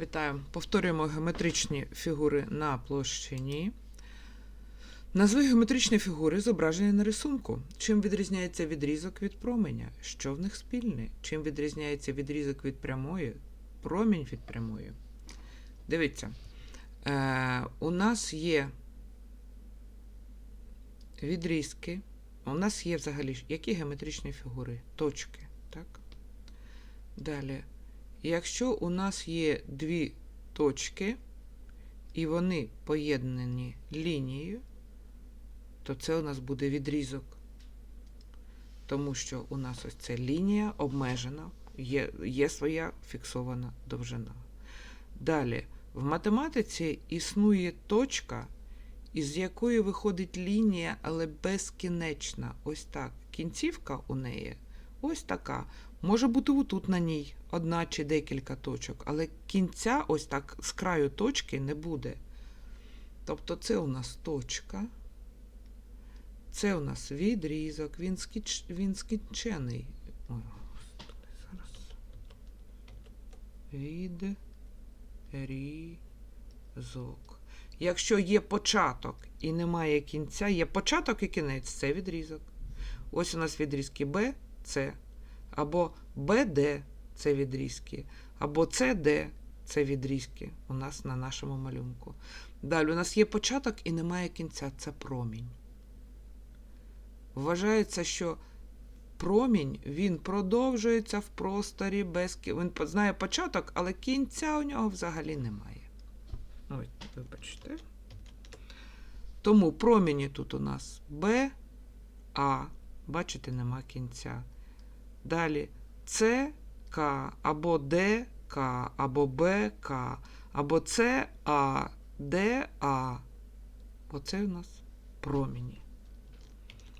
Вітаю. Повторюємо геометричні фігури на площині. Назви геометричні фігури зображені на рисунку. Чим відрізняється відрізок від променя? Що в них спільне? Чим відрізняється відрізок від прямої? Промінь від прямої. Дивіться. Е, у нас є відрізки. У нас є взагалі які геометричні фігури? Точки. Так? Далі. Якщо у нас є дві точки, і вони поєднані лінією, то це у нас буде відрізок. Тому що у нас ось ця лінія обмежена, є, є своя фіксована довжина. Далі, в математиці існує точка, із якої виходить лінія, але безкінечна. Ось так. Кінцівка у неї ось така. Може бути отут на ній одна чи декілька точок, але кінця ось так з краю точки не буде. Тобто це у нас точка. Це у нас відрізок, він, скіч... він скінчений. Зараз. Відрізок. Якщо є початок і немає кінця, є початок і кінець, це відрізок. Ось у нас відрізки Б, С, або БД це відрізки, або СД це відрізки у нас на нашому малюнку. Далі у нас є початок і немає кінця, це промінь. Вважається, що промінь він продовжується в просторі без кі- Він знає початок, але кінця у нього взагалі немає. Ой, вибачте. Тому проміні тут у нас Б, А. Бачите, нема кінця. Далі С, К, або Д, К, або Б, К, або С, А, Д, Оце у нас проміні.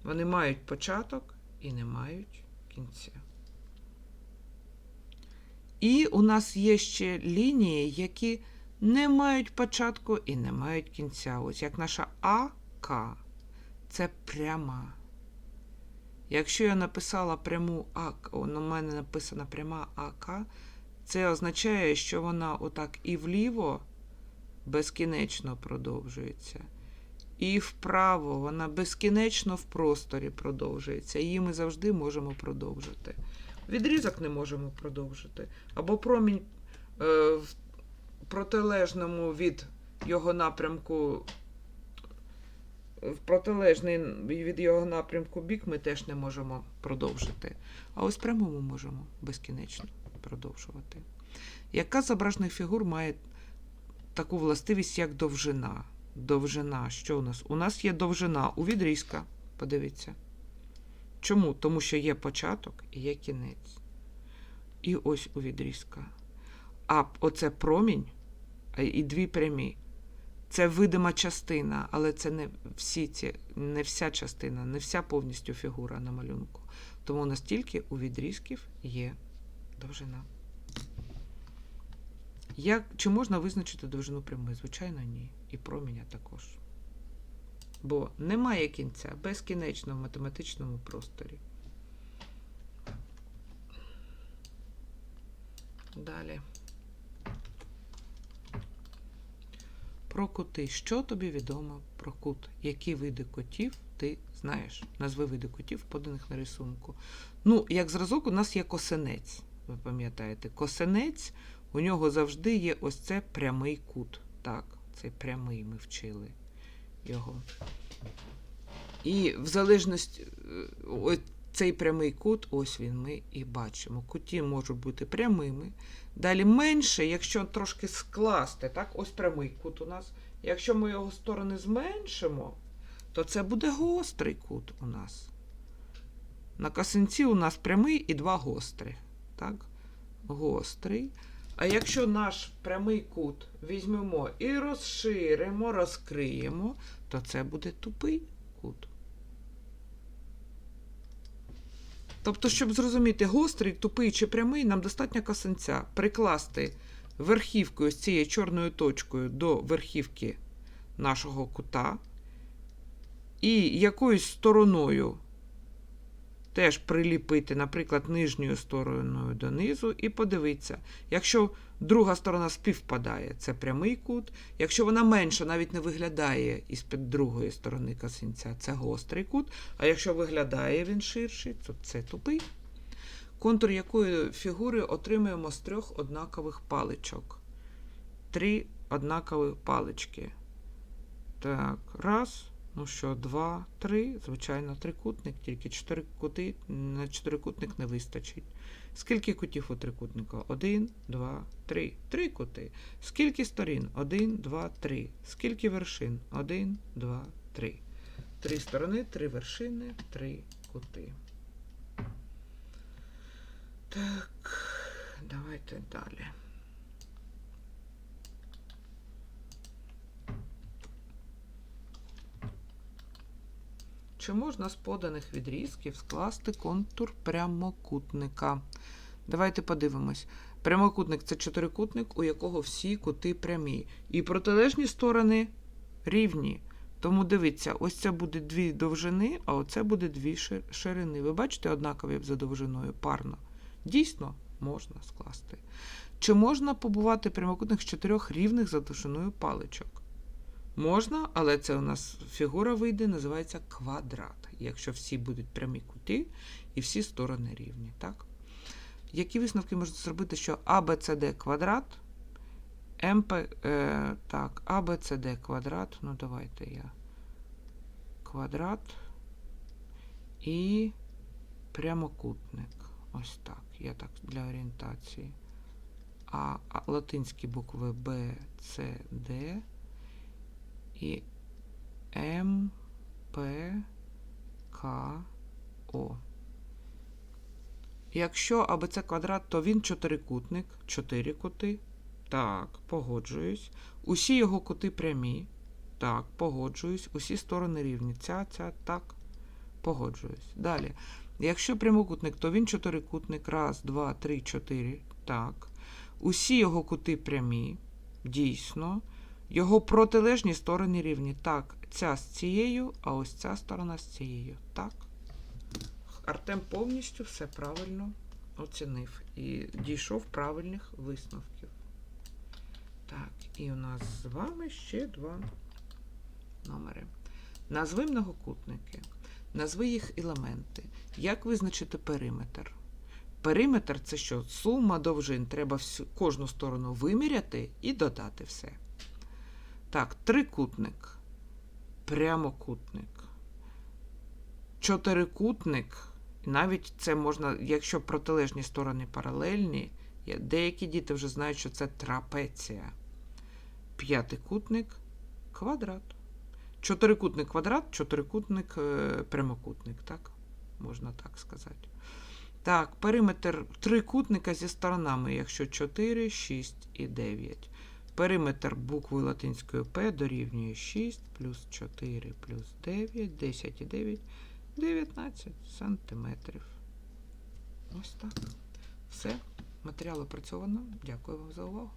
Вони мають початок і не мають кінця. І у нас є ще лінії, які не мають початку і не мають кінця. Ось як наша АК. Це пряма. Якщо я написала пряму АК, на мене написана пряма АК, це означає, що вона отак і вліво безкінечно продовжується, і вправо вона безкінечно в просторі продовжується. Її ми завжди можемо продовжити. Відрізок не можемо продовжити. Або промінь е, в протилежному від його напрямку в протилежний від його напрямку бік ми теж не можемо продовжити. А ось прямо ми можемо безкінечно продовжувати. Яка з зображених фігур має таку властивість, як довжина? Довжина. Що у нас? У нас є довжина у відрізка. Подивіться. Чому? Тому що є початок і є кінець. І ось у відрізка. А оце промінь і дві прямі. Це видима частина, але це не всі ці, не вся частина, не вся повністю фігура на малюнку. Тому настільки у відрізків є довжина. Як, чи можна визначити довжину прямої? Звичайно, ні. І проміня також. Бо немає кінця безкінечно в математичному просторі. Далі. Про кути. Що тобі відомо про кут? Які види котів ти знаєш? Назви види котів, поданих на рисунку. Ну, як зразок, у нас є косинець. Ви пам'ятаєте, косинець, у нього завжди є ось це прямий кут. Так, цей прямий ми вчили його. І в залежності, е, цей прямий кут, ось він ми і бачимо. Куті можуть бути прямими. Далі менше, якщо трошки скласти, так, ось прямий кут у нас. Якщо ми його сторони зменшимо, то це буде гострий кут у нас. На косинці у нас прямий і два гострих. Так? Гострий. А якщо наш прямий кут візьмемо і розширимо, розкриємо, то це буде тупий кут. Тобто, щоб зрозуміти, гострий, тупий чи прямий, нам достатньо косинця прикласти верхівкою з цією чорною точкою до верхівки нашого кута і якоюсь стороною теж приліпити, наприклад, нижньою стороною донизу і подивитися. Якщо друга сторона співпадає, це прямий кут. Якщо вона менша, навіть не виглядає із-під другої сторони косинця, це гострий кут. А якщо виглядає він ширший, то це тупий. Контур якої фігури отримуємо з трьох однакових паличок. Три однакові палички. Так, раз. Ну що, два, три. Звичайно, трикутник, тільки чотири кути на чотирикутник не вистачить. Скільки кутів у трикутника? Один, два, три. Три кути. Скільки сторін? Один, два, три. Скільки вершин? Один, два, три. Три сторони, три вершини, три кути. Так, давайте далі. Чи можна з поданих відрізків скласти контур прямокутника? Давайте подивимось. Прямокутник це чотирикутник, у якого всі кути прямі. І протилежні сторони рівні. Тому дивіться, ось це буде дві довжини, а оце буде дві ширини. Ви бачите однакові за довжиною парно? Дійсно, можна скласти. Чи можна побувати прямокутник з чотирьох рівних за довжиною паличок? Можна, але це у нас фігура вийде, називається квадрат, якщо всі будуть прямі кути і всі сторони рівні. Так? Які висновки можна зробити, що ABCD квадрат, МП, е, так, ABCD квадрат, ну давайте я квадрат і прямокутник. Ось так, я так для орієнтації. А, латинські букви Б, С, Д і М, О. Якщо АБЦ квадрат, то він чотирикутник, чотири кути. Так, погоджуюсь. Усі його кути прямі. Так, погоджуюсь. Усі сторони рівні. Ця, ця, так. Погоджуюсь. Далі. Якщо прямокутник, то він чотирикутник. Раз, два, три, чотири. Так. Усі його кути прямі. Дійсно. Його протилежні сторони рівні. Так, ця з цією, а ось ця сторона з цією. Так. Артем повністю все правильно оцінив і дійшов правильних висновків. Так, і у нас з вами ще два номери. Назви многокутники. Назви їх елементи. Як визначити периметр? Периметр це що? Сума довжин. Треба всю, кожну сторону виміряти і додати все. Так, трикутник, прямокутник, чотирикутник. Навіть це можна, якщо протилежні сторони паралельні, деякі діти вже знають, що це трапеція. П'ятикутник, квадрат. Чотирикутник квадрат, чотирикутник е, прямокутник, так? Можна так сказати. Так, периметр трикутника зі сторонами, якщо 4, 6 і 9. Периметр букви латинської П дорівнює 6 плюс 4 плюс 9, 10 і 9, 19 сантиметрів. Ось так. Все. Матеріал опрацьовано. Дякую вам за увагу.